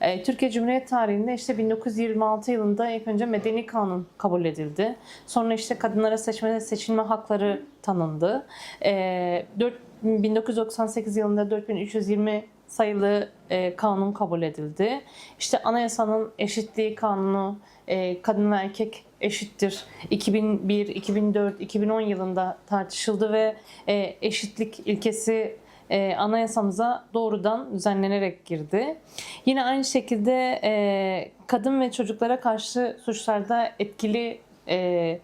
E, Türkiye Cumhuriyet tarihinde işte 1926 yılında ilk önce Medeni Kanun kabul edildi. Sonra işte kadınlara seçme seçilme hakları tanındı. E, 4, 1998 yılında 4320 sayılı e, kanun kabul edildi. İşte anayasanın eşitliği kanunu, e, kadın ve erkek eşittir. 2001, 2004, 2010 yılında tartışıldı ve e, eşitlik ilkesi e, anayasamıza doğrudan düzenlenerek girdi. Yine aynı şekilde e, kadın ve çocuklara karşı suçlarda etkili e,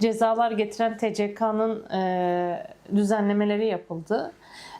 cezalar getiren TCK'nın e, düzenlemeleri yapıldı.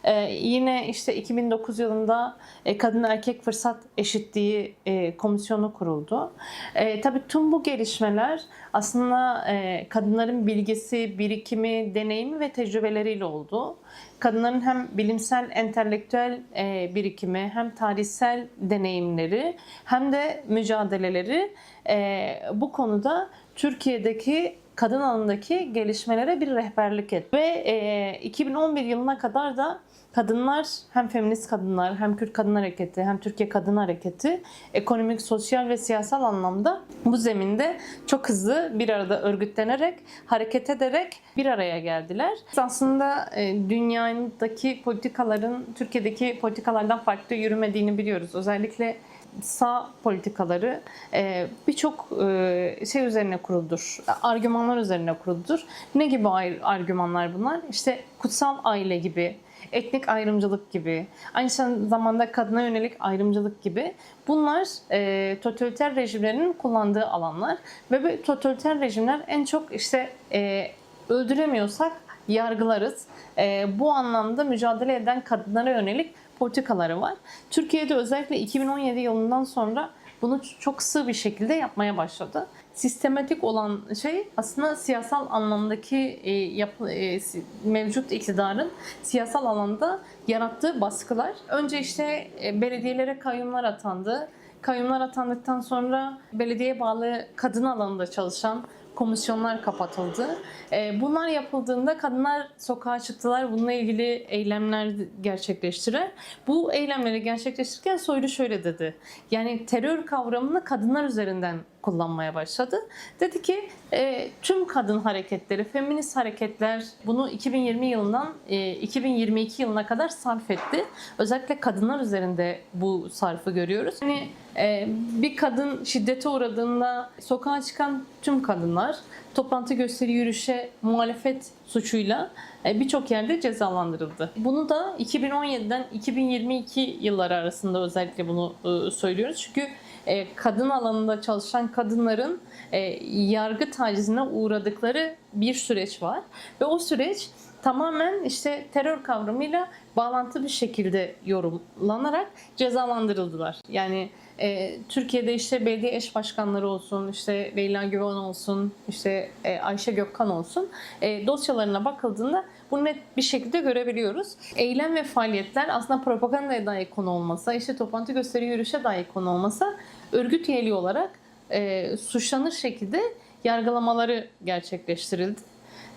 E, yine işte 2009 yılında e, kadın erkek fırsat eşitliği e, komisyonu kuruldu. E, tabii tüm bu gelişmeler aslında e, kadınların bilgisi, birikimi, deneyimi ve tecrübeleriyle oldu. Kadınların hem bilimsel, entelektüel e, birikimi, hem tarihsel deneyimleri, hem de mücadeleleri e, bu konuda Türkiye'deki kadın alanındaki gelişmelere bir rehberlik etti. Ve e, 2011 yılına kadar da kadınlar hem feminist kadınlar hem Kürt Kadın Hareketi hem Türkiye Kadın Hareketi ekonomik, sosyal ve siyasal anlamda bu zeminde çok hızlı bir arada örgütlenerek, hareket ederek bir araya geldiler. Aslında e, dünyadaki politikaların Türkiye'deki politikalardan farklı yürümediğini biliyoruz. Özellikle sağ politikaları e, birçok e, şey üzerine kuruludur. Argümanlar üzerine kuruludur. Ne gibi ar- argümanlar bunlar? İşte kutsal aile gibi, etnik ayrımcılık gibi, aynı zamanda kadına yönelik ayrımcılık gibi bunlar e, totaliter rejimlerin kullandığı alanlar ve bu totaliter rejimler en çok işte e, öldüremiyorsak yargılarız. E, bu anlamda mücadele eden kadınlara yönelik politikaları var. Türkiye'de özellikle 2017 yılından sonra bunu çok sığ bir şekilde yapmaya başladı. Sistematik olan şey aslında siyasal anlamdaki e, yapı, e, mevcut iktidarın siyasal alanda yarattığı baskılar. Önce işte e, belediyelere kayyumlar atandı. Kayyumlar atandıktan sonra belediyeye bağlı kadın alanında çalışan komisyonlar kapatıldı. E, Bunlar yapıldığında kadınlar sokağa çıktılar. Bununla ilgili eylemler gerçekleştirer. Bu eylemleri gerçekleştirirken Soylu şöyle dedi. Yani terör kavramını kadınlar üzerinden kullanmaya başladı. Dedi ki e, tüm kadın hareketleri, feminist hareketler bunu 2020 yılından e, 2022 yılına kadar sarf etti. Özellikle kadınlar üzerinde bu sarfı görüyoruz. Yani e, bir kadın şiddete uğradığında sokağa çıkan tüm kadınlar toplantı gösteri yürüyüşe muhalefet suçuyla e, birçok yerde cezalandırıldı. Bunu da 2017'den 2022 yılları arasında özellikle bunu e, söylüyoruz. Çünkü e, kadın alanında çalışan kadınların e, yargı tacizine uğradıkları bir süreç var. Ve o süreç tamamen işte terör kavramıyla bağlantılı bir şekilde yorumlanarak cezalandırıldılar. Yani e, Türkiye'de işte belediye eş başkanları olsun, işte Leyla Güven olsun, işte e, Ayşe Gökkan olsun e, dosyalarına bakıldığında bunu net bir şekilde görebiliyoruz. Eylem ve faaliyetler aslında propagandaya dair konu olmasa, işte toplantı gösteri yürüyüşe dair konu olmasa örgüt üyeliği olarak e, suçlanır şekilde yargılamaları gerçekleştirildi.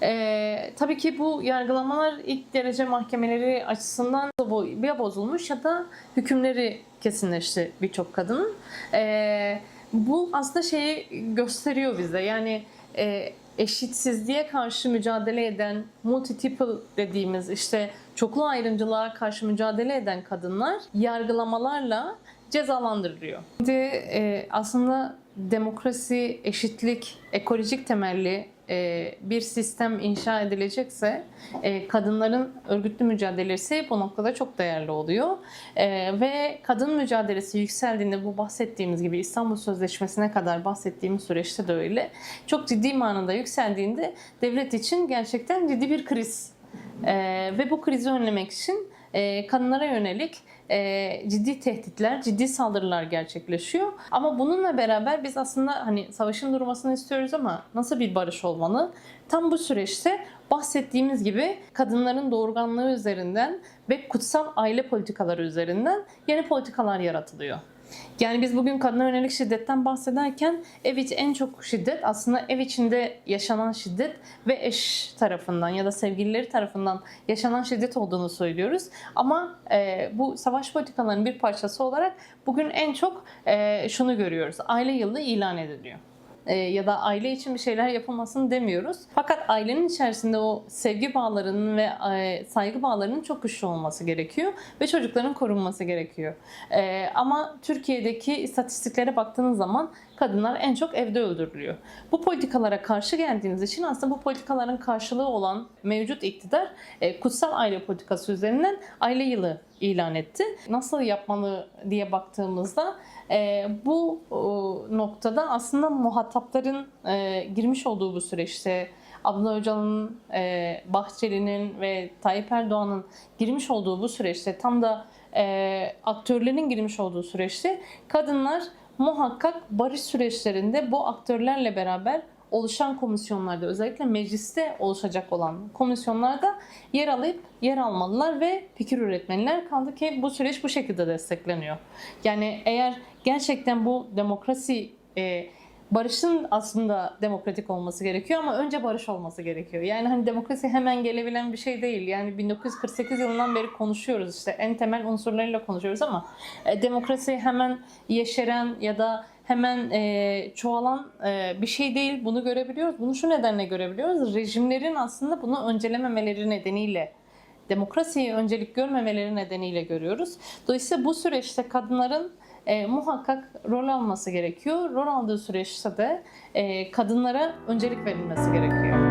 Ee, tabii ki bu yargılamalar ilk derece mahkemeleri açısından ya bozulmuş ya da hükümleri kesinleşti birçok kadının. Ee, bu aslında şeyi gösteriyor bize yani e, eşitsizliğe karşı mücadele eden multi-tiple dediğimiz işte çoklu ayrımcılığa karşı mücadele eden kadınlar yargılamalarla cezalandırılıyor. Şimdi e, aslında demokrasi, eşitlik, ekolojik temelli e, bir sistem inşa edilecekse e, kadınların örgütlü mücadelesi bu noktada çok değerli oluyor. E, ve kadın mücadelesi yükseldiğinde bu bahsettiğimiz gibi İstanbul Sözleşmesi'ne kadar bahsettiğimiz süreçte de öyle. Çok ciddi manada yükseldiğinde devlet için gerçekten ciddi bir kriz. E, ve bu krizi önlemek için e, kadınlara yönelik e, ciddi tehditler, ciddi saldırılar gerçekleşiyor. Ama bununla beraber biz aslında hani savaşın durmasını istiyoruz ama nasıl bir barış olmalı? Tam bu süreçte bahsettiğimiz gibi kadınların doğurganlığı üzerinden ve kutsal aile politikaları üzerinden yeni politikalar yaratılıyor. Yani biz bugün kadına yönelik şiddetten bahsederken ev içi en çok şiddet aslında ev içinde yaşanan şiddet ve eş tarafından ya da sevgilileri tarafından yaşanan şiddet olduğunu söylüyoruz. Ama e, bu savaş politikalarının bir parçası olarak bugün en çok e, şunu görüyoruz. Aile yılı ilan ediliyor. E, ya da aile için bir şeyler yapılmasını demiyoruz. Fakat ailenin içerisinde o sevgi bağlarının ve e, saygı bağlarının çok güçlü olması gerekiyor ve çocukların korunması gerekiyor. E, ama Türkiye'deki istatistiklere baktığınız zaman kadınlar en çok evde öldürülüyor. Bu politikalara karşı geldiğiniz için aslında bu politikaların karşılığı olan mevcut iktidar e, kutsal aile politikası üzerinden aile yılı ilan etti. Nasıl yapmalı diye baktığımızda e, bu noktada aslında muhatapların e, girmiş olduğu bu süreçte Abdullah Öcalan'ın, e, Bahçeli'nin ve Tayyip Erdoğan'ın girmiş olduğu bu süreçte tam da aktörlerin girmiş olduğu süreçte kadınlar muhakkak barış süreçlerinde bu aktörlerle beraber oluşan komisyonlarda özellikle mecliste oluşacak olan komisyonlarda yer alıp yer almalılar ve fikir üretmeliler. Kaldı ki bu süreç bu şekilde destekleniyor. Yani eğer gerçekten bu demokrasi e, barışın aslında demokratik olması gerekiyor ama önce barış olması gerekiyor. Yani hani demokrasi hemen gelebilen bir şey değil. Yani 1948 yılından beri konuşuyoruz işte en temel unsurlarıyla konuşuyoruz ama e, demokrasi hemen yeşeren ya da hemen e, çoğalan e, bir şey değil. Bunu görebiliyoruz. Bunu şu nedenle görebiliyoruz. Rejimlerin aslında bunu öncelememeleri nedeniyle demokrasiyi öncelik görmemeleri nedeniyle görüyoruz. Dolayısıyla bu süreçte kadınların e, muhakkak rol alması gerekiyor. Rol aldığı süreçte de e, kadınlara öncelik verilmesi gerekiyor.